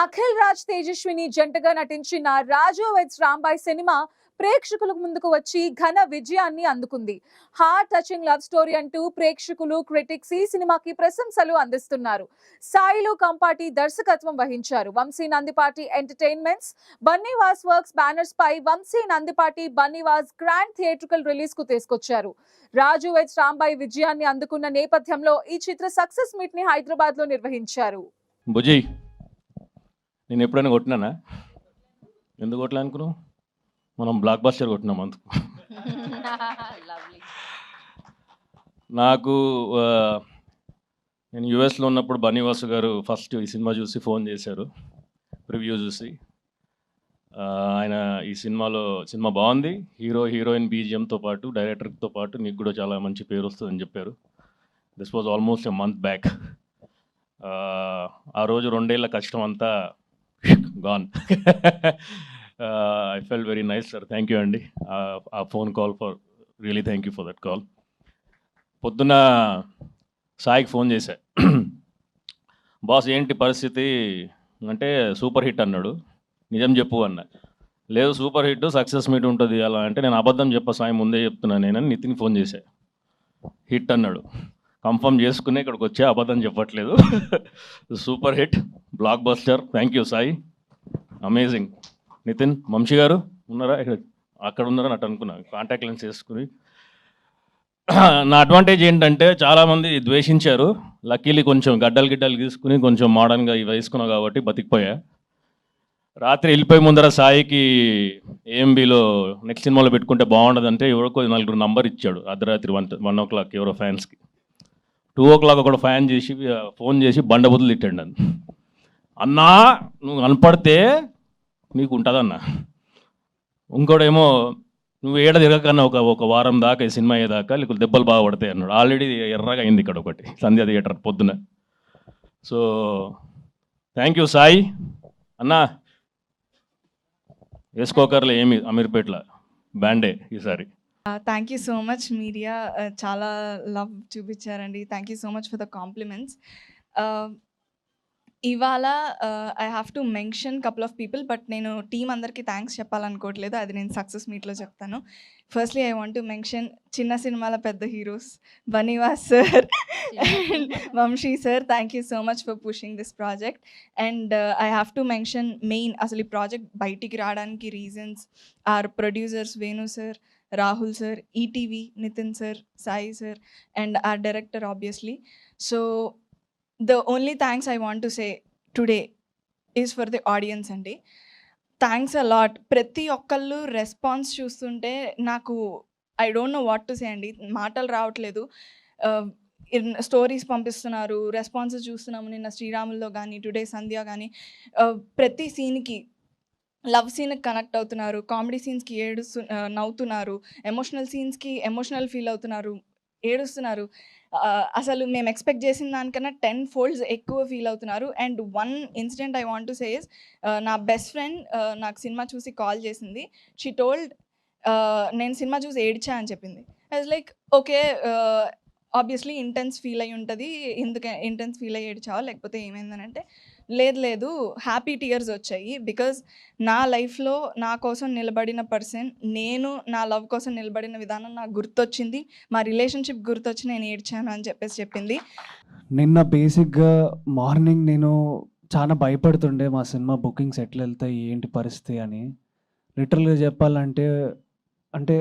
అఖిల్ రాజ్ తేజస్విని జంటగా నటించిన రాజు veg Rambai cinema ప్రేక్షకుల ముందుకు వచ్చి ఘన విజయాన్ని అందుకుంది. హార్ట్ టచింగ్ లవ్ స్టోరీ అంటూ ప్రేక్షకులు క్రిటిక్స్ ఈ సినిమాకి ప్రశంసలు అందిస్తున్నారు. సాయిలు కంపాటి దర్శకత్వం వహించారు. Vamsi Nandipati entertainments Bunny Vas works banners పై వంశీ నందిపాటి బన్నీవాస్ గ్రాండ్ థియేట్రికల్ రిలీజ్కు తీసుకొచ్చారు. రాజు వెజ్ రాంబాయ్ విజయాన్ని అందుకున్న నేపథ్యంలో ఈ చిత్ర సక్సెస్ మీట్ని హైదరాబాద్లో నిర్వహించారు నేను ఎప్పుడైనా కొట్టినానా? ఎందుకు కొట్టలే అనుకున్నావు? మనం బ్లాక్ బస్టర్ కొట్టినాం అందుకు నాకు నేను యుఎస్లో ఉన్నప్పుడు బన్నీవాసు గారు ఫస్ట్ ఈ సినిమా చూసి ఫోన్ చేశారు రివ్యూ చూసి. ఆయన ఈ సినిమాలో సినిమా బాగుంది హీరో హీరోయిన్ బీజిఎంతో పాటు డైరెక్టర్తో పాటు నీకు కూడా చాలా మంచి పేరు వస్తుందని చెప్పారు. This was almost a month back ఆ రోజు రెండేళ్ళ కష్టం అంతా gone I fell very nice sir thank you అండి ఆ- phone call for really thank you for that call పొద్దున్న సాయికి ఫోన్ చేశా. బాస్ ఏంటి పరిస్థితి? అంటే సూపర్ హిట్ అన్నాడు. నిజం చెప్పు అన్న. లేదు సూపర్ హిట్ సక్సెస్ మీట్ ఉంటుంది అలా అంటే నేను అబద్ధం చెప్ప సాయి ముందే చెప్తున్నాను నేనని నితిన్ ఫోన్ చేశా. హిట్ అన్నాడు. కన్ఫర్మ్ చేసుకునే ఇక్కడికి వచ్చే అబద్ధం చెప్పట్లేదు. Super hit blockbuster thank you Sai. Amazing Nithin Vamsi గారు ఉన్నారా? ఇక్కడ అక్కడ ఉన్నారని అటు అనుకున్నా. కాంటాక్ట్ లెన్స్ చేసుకుని నా అడ్వాంటేజ్ ఏంటంటే చాలామంది ద్వేషించారు. లక్కీలీ కొంచెం గడ్డలు గిడ్డలు తీసుకుని కొంచెం మోడర్న్గా ఇవి వేసుకున్నావు కాబట్టి బతికిపోయా. రాత్రి వెళ్ళిపోయి ముందర సాయికి ఏఎంబీలో నెక్స్ట్ సినిమాలో పెట్టుకుంటే బాగుండదంటే ఎవరికో నలుగురు నంబర్ ఇచ్చాడు. అర్ధరాత్రి వన్ వన్ ఓ క్లాక్ ఎవరో ఫ్యాన్స్కి టూ ఓ క్లాక్ ఒకడు ఫ్యాన్ చేసి ఫోన్ చేసి బండబుద్ధులు తిట్టాడు నన్ను. అన్నా నువ్వు కనపడితే నీకు ఉంటుందన్నా. ఇంకోడేమో నువ్వు ఏడ తిరగకన్నా ఒక ఒక వారం దాకా ఈ సినిమా అయ్యేదాకా నీకు దెబ్బలు బాగా పడతాయి అన్నాడు. ఆల్రెడీ ఎర్రగా అయింది ఇక్కడ ఒకటి సంధ్య థియేటర్ పొద్దున. So thank you Sai. అన్నా వేసుకోకర్లే ఏమి అమీర్పేట్ల బ్యాండే ఈసారి. Thank you so much media. చాలా love చూపించారండి. Thank you so much for the compliments ఇవాళ I have to mention couple of people but నేను టీం అందరికీ థ్యాంక్స్ చెప్పాలనుకోవట్లేదు. అది నేను సక్సెస్ మీట్లో చెప్తాను. Firstly I want to mention చిన్న సినిమాల పెద్ద heroes Bunny Vas sir and Vamsi sir thank you so much for pushing this project and I have to mention main అసలు ఈ ప్రాజెక్ట్ బయటికి రావడానికి reasons are producers Venu sir Rahul sir ETV Nithin sir Sai sir and are director obviously so the only thanks I want to say today is for the audience అండి. Thanks a lot. ప్రతి ఒక్కళ్ళు response చూస్తుంటే నాకు I don't know what to say అండి. మాటలు రావట్లేదు. Stories పంపిస్తున్నారు responses చూస్తున్నాము నిన్న శ్రీరాముల్లో కానీ టుడే సంధ్య కానీ ప్రతి సీన్కి లవ్ సీన్కి కనెక్ట్ అవుతున్నారు కామెడీ సీన్స్కి ఏడుస్తు నవ్వుతున్నారు ఎమోషనల్ సీన్స్కి ఎమోషనల్ ఫీల్ అవుతున్నారు ఏడుస్తున్నారు. అసలు మేము ఎక్స్పెక్ట్ చేసిన దానికన్నా టెన్ ఫోల్డ్స్ ఎక్కువ ఫీల్ అవుతున్నారు. And one incident I want to says నా బెస్ట్ ఫ్రెండ్ నాకు సినిమా చూసి కాల్ చేసింది. షీ టోల్డ్ నేను సినిమా చూసి ఏడ్చా అని చెప్పింది. As like okay obviously intense feel అయి ఉంటుంది. ఎందుకు ఇంటెన్స్ ఫీల్ అయ్యి ఏడ్చావా లేకపోతే ఏమైందని అంటే లేదు లేదు హ్యాపీ టీయర్స్ వచ్చాయి. బికాజ్ నా లైఫ్లో నా కోసం నిలబడిన పర్సన్ నేను నా లవ్ కోసం నిలబడిన విధానం నాకు గుర్తొచ్చింది. మా రిలేషన్షిప్ గుర్తొచ్చి నేను ఏడ్చాను అని చెప్పేసి చెప్పింది. నిన్న బేసిక్గా మార్నింగ్ నేను చాలా భయపడుతుండే మా సినిమా బుకింగ్స్ ఎట్లా వెళ్తాయి ఏంటి పరిస్థితి అని. లిటరల్గా చెప్పాలంటే అంటే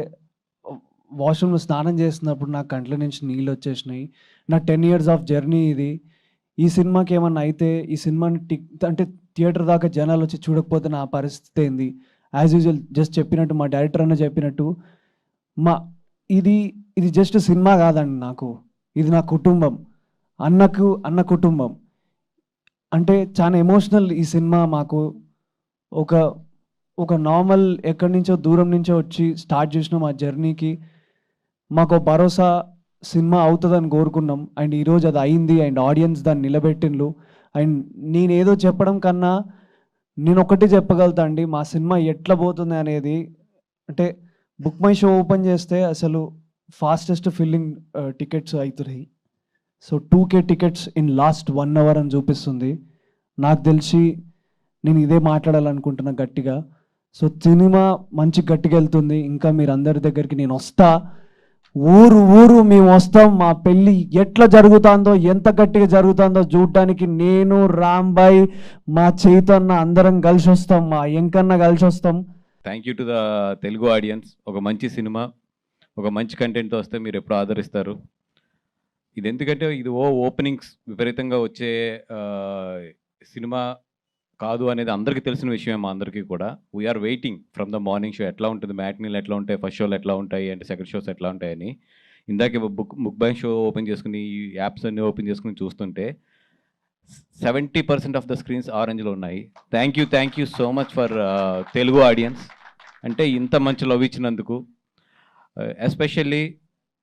వాష్రూమ్లో స్నానం చేస్తున్నప్పుడు నా కంట్ల నుంచి నీళ్ళు వచ్చేసినాయి. నా టెన్ ఇయర్స్ ఆఫ్ జర్నీ ఇది. ఈ సినిమాకి ఏమన్నా అయితే ఈ సినిమాని టిక్ అంటే థియేటర్ దాకా జనాలు వచ్చి చూడకపోతే నా పరిస్థితి ఏంది? యాజ్ యూజువల్ జస్ట్ చెప్పినట్టు మా డైరెక్టర్ అన్న చెప్పినట్టు మా ఇది ఇది జస్ట్ సినిమా కాదండి నాకు. ఇది నా కుటుంబం. అన్నకు అన్న కుటుంబం. అంటే చాలా ఎమోషనల్ ఈ సినిమా మాకు. ఒక ఒక నార్మల్ ఎక్కడి నుంచో దూరం నుంచో వచ్చి స్టార్ట్ చేసిన మా జర్నీకి. మాకు భరోసా సినిమా అవుతుందని కోరుకున్నాం. అండ్ ఈరోజు అది అయింది. అండ్ ఆడియన్స్ దాన్ని నిలబెట్టిండ్లు. అండ్ నేను ఏదో చెప్పడం కన్నా నేను ఒకటి చెప్పగలుగుతా అండి. మా సినిమా ఎట్లా పోతుంది అనేది. అంటే బుక్ మై షో ఓపెన్ చేస్తే అసలు ఫాస్టెస్ట్ ఫిల్లింగ్ టికెట్స్ అవుతున్నాయి. So two K tickets in last one hour అని చూపిస్తుంది. నాకు తెలిసి నేను ఇదే మాట్లాడాలనుకుంటున్నా గట్టిగా. సో సినిమా మంచి గట్టిగా వెళ్తుంది. ఇంకా మీరు అందరి దగ్గరికి నేను వస్తా. ఊరు ఊరు మేము వస్తాం మా పెళ్ళి ఎట్లా జరుగుతుందో ఎంత గట్టిగా జరుగుతుందో చూడడానికి నేను రాంబాయ్ మా చైతన్య అందరం కలిసి వస్తాం మా ఎంకన్న కలిసి వస్తాం. Thank you to the Telugu audience ఒక మంచి సినిమా ఒక మంచి కంటెంట్తో వస్తే మీరు ఎప్పుడు ఆదరిస్తారు. ఇది ఎందుకంటే ఇది ఓ ఓపెనింగ్స్ విపరీతంగా వచ్చే సినిమా కాదు అనేది అందరికీ తెలిసిన విషయమే మా అందరికీ కూడా. We're waiting from the morning show ఎట్లా ఉంటుంది మ్యాట్నీలు ఎట్లా ఉంటాయి ఫస్ట్ షోలు ఎట్లా ఉంటాయి అంటే సెకండ్ షోస్ ఎట్లా ఉంటాయని. ఇందాక book book by show open చేసుకుని ఈ యాప్స్ అన్ని ఓపెన్ చేసుకుని చూస్తుంటే seventy percent of the screens ఆరెంజ్లో ఉన్నాయి. Thank you thank you so much for Telugu audience అంటే ఇంత మంచి లవ్ ఇచ్చినందుకు. Uh, ఎస్పెషల్లీ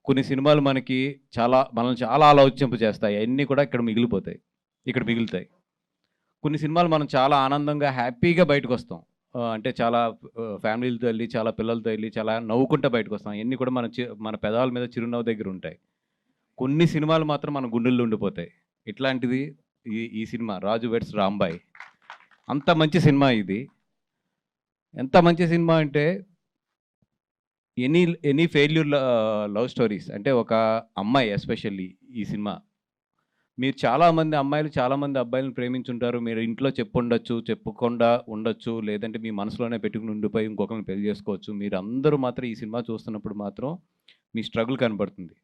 కొన్ని సినిమాలు మనకి చాలా మనల్ని చాలా ఆలోచింపు చేస్తాయి అన్నీ కూడా ఇక్కడ మిగిలిపోతాయి. ఇక్కడ మిగులుతాయి. కొన్ని సినిమాలు మనం చాలా ఆనందంగా హ్యాపీగా బయటకు వస్తాం అంటే చాలా ఫ్యామిలీలతో వెళ్ళి చాలా పిల్లలతో వెళ్ళి చాలా నవ్వుకుంటూ బయటకు వస్తాం ఇవన్నీ కూడా మన చి- మన పెదాల మీద చిరునవ్వు దగ్గర ఉంటాయి. కొన్ని సినిమాలు మాత్రం మన గుండెల్లో ఉండిపోతాయి. ఇట్లాంటిది ఈ ఈ సినిమా రాజు వెట్స్ రాంబాయ్. అంత మంచి సినిమా ఇది. ఎంత మంచి సినిమా అంటే any any failure love stories అంటే ఒక అమ్మాయి ఎస్పెషల్లీ ఈ సినిమా. మీరు చాలామంది అమ్మాయిలు చాలామంది అబ్బాయిలను ప్రేమించుంటారు. మీరు ఇంట్లో చెప్పుండొచ్చు చెప్పకుండా ఉండొచ్చు లేదంటే మీ మనసులోనే పెట్టుకుని ఉండిపోయి ఇంకొకరిని పెళ్ళి చేసుకోవచ్చు. మీరు అందరూ మాత్రం ఈ సినిమా చూస్తున్నప్పుడు మాత్రం మీ స్ట్రగుల్ కనబడుతుంది.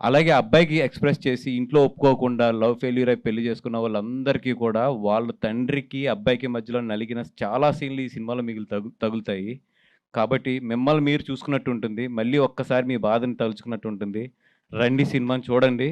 అలాగే అబ్బాయికి ఎక్స్ప్రెస్ చేసి ఇంట్లో ఒప్పుకోకుండా లవ్ ఫెయిల్యూర్ అయి పెళ్ళి చేసుకున్న వాళ్ళందరికీ కూడా వాళ్ళ తండ్రికి అబ్బాయికి మధ్యలో నలిగిన చాలా సీన్లు ఈ సినిమాలో మిగిలి తగు తగులుతాయి. కాబట్టి మిమ్మల్ని మీరు చూసుకున్నట్టు ఉంటుంది మళ్ళీ ఒక్కసారి మీ బాధని తలుచుకున్నట్టు ఉంటుంది రండి సినిమాని చూడండి.